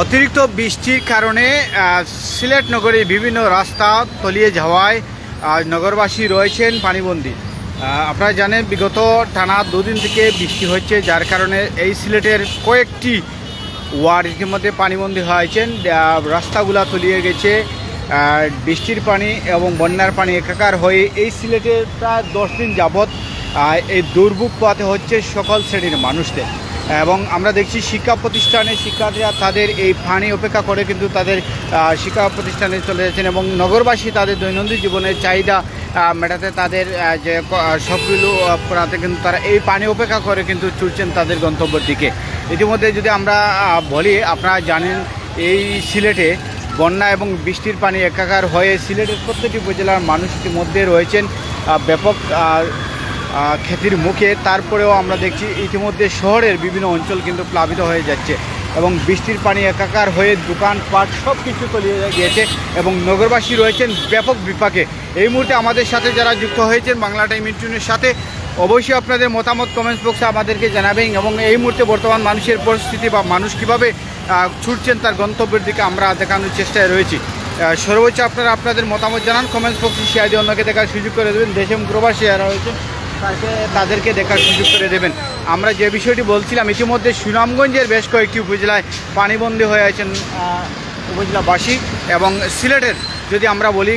অতিরিক্ত বৃষ্টির কারণে সিলেট নগরীর বিভিন্ন রাস্তা তলিয়ে যাওয়ায় নগরবাসী রয়েছেন পানিবন্দী। আপনারা জানেন, বিগত টানা দুদিন থেকে বৃষ্টি হচ্ছে, যার কারণে এই সিলেটের কয়েকটি ওয়ার্ড ইতিমধ্যে পানিবন্দী হয়েছেন। রাস্তাগুলা তলিয়ে গেছে বৃষ্টির পানি এবং বন্যার পানি একাকার হয়ে এই সিলেটে প্রায় দশ দিন যাবৎ এই দুর্ভোগ পাতে হচ্ছে সকল শ্রেণির মানুষদের। এবং আমরা দেখছি শিক্ষা প্রতিষ্ঠানে শিক্ষার্থীরা তাদের এই পানি অপেক্ষা করে কিন্তু তাদের শিক্ষা প্রতিষ্ঠানে চলে যাচ্ছেন এবং নগরবাসী তাদের দৈনন্দিন জীবনের চাহিদা মেটাতে তাদের যে সবগুলো পড়াতে কিন্তু তারা এই পানি অপেক্ষা করে কিন্তু ছুটছেন তাদের গন্তব্যের দিকে। ইতিমধ্যে যদি আমরা বলি, আপনারা জানেন এই সিলেটে বন্যা এবং বৃষ্টির পানি একাকার হয়ে সিলেটের প্রত্যেকটি উপজেলার মানুষ ইতিমধ্যে রয়েছেন। ব্যাপক ক্ষতির মুখে তারপরেও আমরা দেখছি ইতিমধ্যে শহরের বিভিন্ন অঞ্চল কিন্তু প্লাবিত হয়ে যাচ্ছে এবং বৃষ্টির পানি একাকার হয়ে দোকানপাট সব কিছু তলিয়ে গিয়েছে এবং নগরবাসী রয়েছেন ব্যাপক বিপাকে। এই মুহূর্তে আমাদের সাথে যারা যুক্ত হয়েছেন বাংলা টাইম ইন্টুনের সাথে, অবশ্যই আপনাদের মতামত কমেন্টস বক্সে আমাদেরকে জানাবেন এবং এই মুহূর্তে বর্তমান মানুষের পরিস্থিতি বা মানুষ কীভাবে ছুটছেন তার গন্তব্যের দিকে আমরা দেখানোর চেষ্টায় রয়েছি। সর্বোচ্চ আপনারা আপনাদের মতামত জানান কমেন্টস বক্সে শেয়ার দিয়ে অন্যকে দেখার সুযোগ করে দেবেন। দেশে প্রবাসী যারা রয়েছে তাদেরকে দেখার সুযোগ করে দেবেন। আমরা যে বিষয়টি বলছিলাম, ইতিমধ্যে সুনামগঞ্জের বেশ কয়েকটি উপজেলায় পানিবন্দী হয়ে আছেন উপজেলাবাসী এবং সিলেটের। যদি আমরা বলি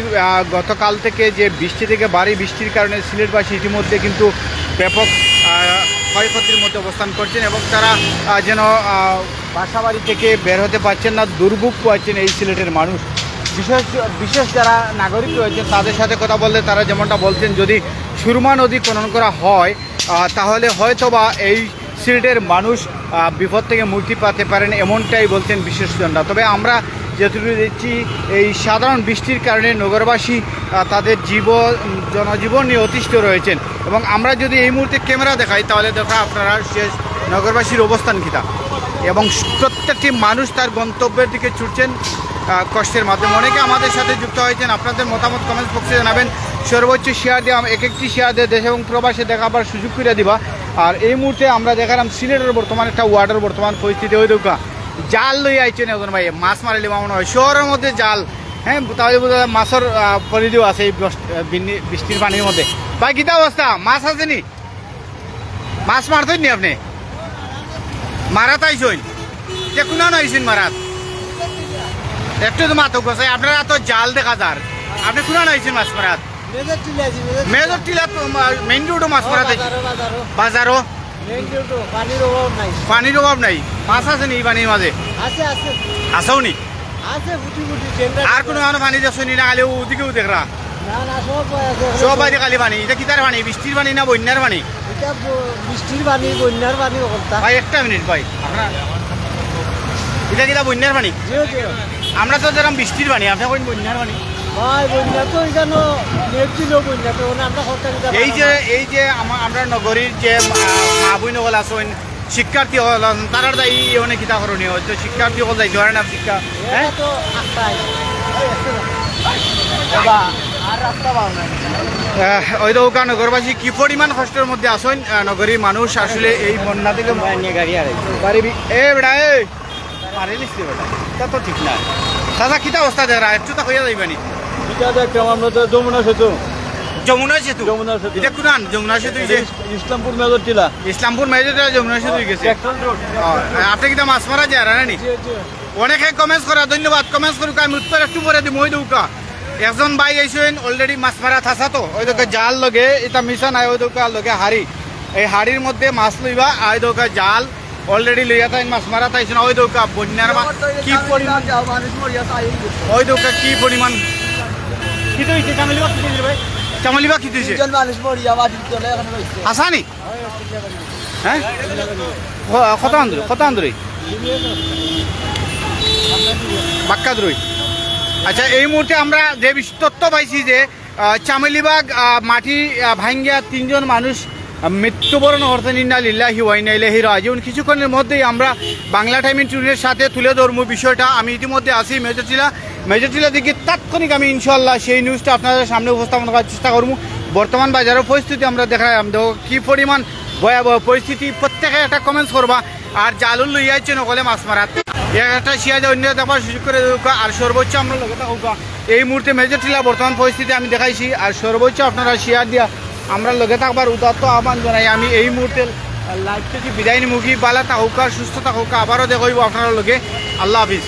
গতকাল থেকে যে বৃষ্টি থেকে বাড়ি বৃষ্টির কারণে সিলেটবাসী ইতিমধ্যে কিন্তু ব্যাপক ক্ষয়ক্ষতির মধ্যে অবস্থান করছেন এবং তারা যেন বাসাবাড়ি থেকে বের হতে পারছেন না, দুর্ভোগ পাচ্ছেন এই সিলেটের মানুষ। বিশেষ বিশেষ যারা নাগরিক রয়েছে, তাদের সাথে কথা বললে তারা যেমনটা বলছেন, যদি সুরমা নদী খনন করা হয় তাহলে হয়তো বা এই সিলেটের মানুষ বিপদ থেকে মুক্তি পেতে পারেন এমনটাই বলছেন বিশেষজনরা তবে আমরা যেটুকু দেখছি, এই সাধারণ বৃষ্টির কারণে নগরবাসী তাদের জীবন জনজীবন নিয়ে অতিষ্ঠ রয়েছেন। এবং আমরা যদি এই মুহূর্তে ক্যামেরা দেখাই, তাহলে দেখা আপনারা শেষ নগরবাসীর অবস্থান কিতা। এবং প্রত্যেকটি মানুষ তার গন্তব্যের দিকে ছুটছেন কষ্টের মাধ্যমে। অনেকে আমাদের সাথে যুক্ত হয়েছেন। আপনাদের মতামত কমেন্টস বক্সে জানাবেন। সর্বোচ্চ শেয়ার দিয়ে এক একটি শেয়ার দিয়ে দেশ এবং প্রবাসে দেখাবার সুযোগ করে দিবা। আর এই মুহূর্তে আমরা দেখালাম সিলেটের বর্তমান একটা ওয়ার্ডের বর্তমান পরিস্থিতি। হয়ে দৌকা জাল লই আইছেন এখন ভাই, মাছ মারিলে মনে হয় শহরের মধ্যে জাল। হ্যাঁ তাহলে বোধ হয় মাছের পরিধিও আছে এই বৃষ্টির পানির মধ্যে। ভাই কিতা অবস্থা? মাছ আছে নি? মাছ মারতেন নি আপনি? মারাত আইসইন যে কোনা আইসেন মারাত? একটু তো মাথক গছাই আপনারা তো জাল দেখা যার। আপনি কোনা আইসেন মাছ মারাত মেজর টিলা। আছে মেইন রোডও মাছ মারাত বাজারও পানির অভাব নাই। মাছ আছে নি পানির মাঝে? আছে আছে। আসাও নি? আছে আর কোনো পানি দেখছ নি না? খালি ওদিকেও দেখরা। সব আছে। বাইরে খালি পানি। এটা কিতার পানি? বৃষ্টির পানি না বন্যার পানি? বৃষ্টির পানি বন্যার পানি ভাই একটা মিনিট ভাই। আপনার এটা কিতা বন্যার পানি? আমরা তো যেরকম বৃষ্টির পানি আপনি বন্যার পানি ভাই বন্যা তো এখানে নেট বন্যা তো আমরা খরচা এই যে এই যে আমার নগরীর যে মা বই নগল আছেন শিক্ষার্থী হল তারা দায়ী অনেক কিতা করণীয়? হয়তো শিক্ষার্থী হল যাই ধরে না শিক্ষা। হ্যাঁ? তো ওই তো নগরবাসী কি পরিমাণ কষ্টের মধ্যে আসেন? নগরীর মানুষ আসলে এই বন্যা থেকে গাড়ি আর এ বেড়া এ মারি বেটা তা তো ঠিক না। দাদা কিতা অবস্থা দেখা একটু তা হইয়া যাইবানি এটা দেখলাম আমরা তো যমুনা সেতু। যমুনা সেতু? যমুনা সেতু। এটা কোনান যমুনা সেতু এই যে ইসলামপুর মেজর টিলা। ইসলামপুর মেজর যমুনা সেতু গেছে। আপনি কিতা মাছ মারা যায় রানি অনেকে কমেন্টস করা ধন্যবাদ। কমেন্টস করুক আমি উত্তর একটু পরে দিম ওই দৌকা একজন ভাই আইসেন অলরেডি মাছ মারা থাসা তো। ওই দোকে জাল লগে এটা মিশা নাই ওই দোকা লগে হাড়ি। এই হাড়ির মধ্যে মাছ লইবা আর দোকা জাল অলরেডি লইয়া তাই মাছ মারা তাইছেন, ওই দোকা বন্যার মা কি পরিমাণ ওই দোকা কি পরিমাণ কি হইছে? চামালিবা কি হইছে ভাই। চামালিবা কি হইছে মানুষ মরিয়া মাটির তলে এখানে আসানি হ্যাঁ? কত আন্দরি কত আন্দরি বাক্কাদ্রুই। আচ্ছা এই মুহূর্তে আমরা যে বিশ- তথ্য পাইছি যে চামেলিবাগ মাটি ভাঙ্গিয়া তিনজন মানুষ মৃত্যুবরণ করতেন ইন্না লিল্লাহি ওয়াইনা ইলাইহি রাজিউন। কিছুক্ষণের মধ্যেই আমরা বাংলা টাইম টুনের সাথে তুলে ধরবো বিষয়টা। আমি ইতিমধ্যে আসি মেজরটিলা মেজরটিলা দিকে তাৎক্ষণিক আমি ইনশাল্লাহ সেই নিউজটা আপনাদের সামনে উপস্থাপন করার চেষ্টা করব। বর্তমান বাজারের পরিস্থিতি আমরা দেখালাম দেখো কী পরিমাণ ভয়াবহ পরিস্থিতি। প্রত্যেকে একটা কমেন্টস করবা। আর জালুল লইয়াইছে নকলে মাছ মারাত একটা শিয়া যে অন্য দেখবার সুযোগ করে আর সর্বোচ্চ আমরা লগে থাকুক এই মুহূর্তে মেজর টিলা বর্তমান পরিস্থিতি আমি দেখাইছি। আর সর্বোচ্চ আপনারা শিয়ার দিয়া আমরা লগে থাকবার উদাত্ত আহ্বান জানাই। আমি এই মুহূর্তে লাইভ থেকে বিদায় নিমুখী বালা থাকুক সুস্থ থাকুক, আবারও দেখাইব আপনার লগে। আল্লাহ হাফিজ।